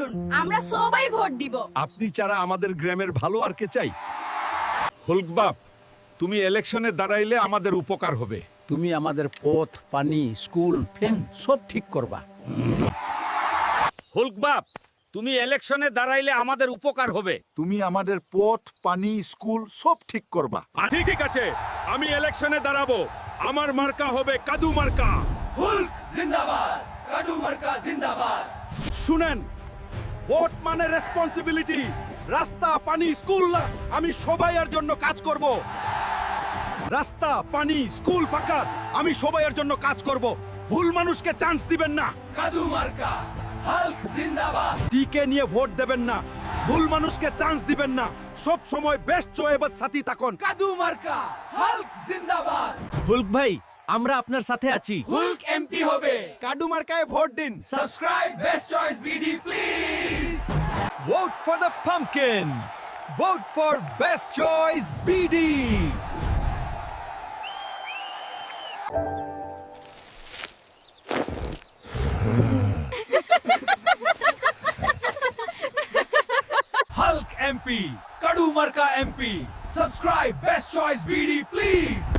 করুন আমরা সবাই ভোট দিব। আপনি ছাড়া আমাদের গ্রামের ভালো আর কে চাই। হলক বাপ তুমি ইলেকশনে দাঁড়াইলে আমাদের উপকার হবে। তুমি আমাদের পথ পানি স্কুল ফ্যান সব ঠিক করবা। হুলক বাপ তুমি ইলেকশনে দাঁড়াইলে আমাদের উপকার হবে। তুমি আমাদের পথ পানি স্কুল সব ঠিক করবা। ঠিক আছে আমি ইলেকশনে দাঁড়াবো। আমার মার্কা হবে কাদু মার্কা। হুলক জিন্দাবাদ কাদু মার্কা জিন্দাবাদ। শুনেন ভোট মানে রেসপন্সিবিলিটি রাস্তা পানি স্কুল আমি সবাইয়ের জন্য কাজ করব। রাস্তা পানি স্কুল পাকা আমি সবাইয়ের জন্য কাজ করব। ভুল মানুষকে চান্স দিবেন না। কাদু মার্কা হাল্ক জিন্দাবাদ। টিকে নিয়ে ভোট দেবেন না। ভুল মানুষকে চান্স দিবেন না। সব সময় বেস্ট চয়েবত সাথী থাকুন। কাদু মার্কা হাল্ক জিন্দাবাদ। হুলক ভাই আমরা আপনার সাথে আছি হুলক এমপি হবে কাদু মার্কায় ভোট দিন subscribe best choice BD please vote for the pumpkin vote for best choice BD Hulk MP, Kadu Marka MP. Subscribe Best Choice BD, please.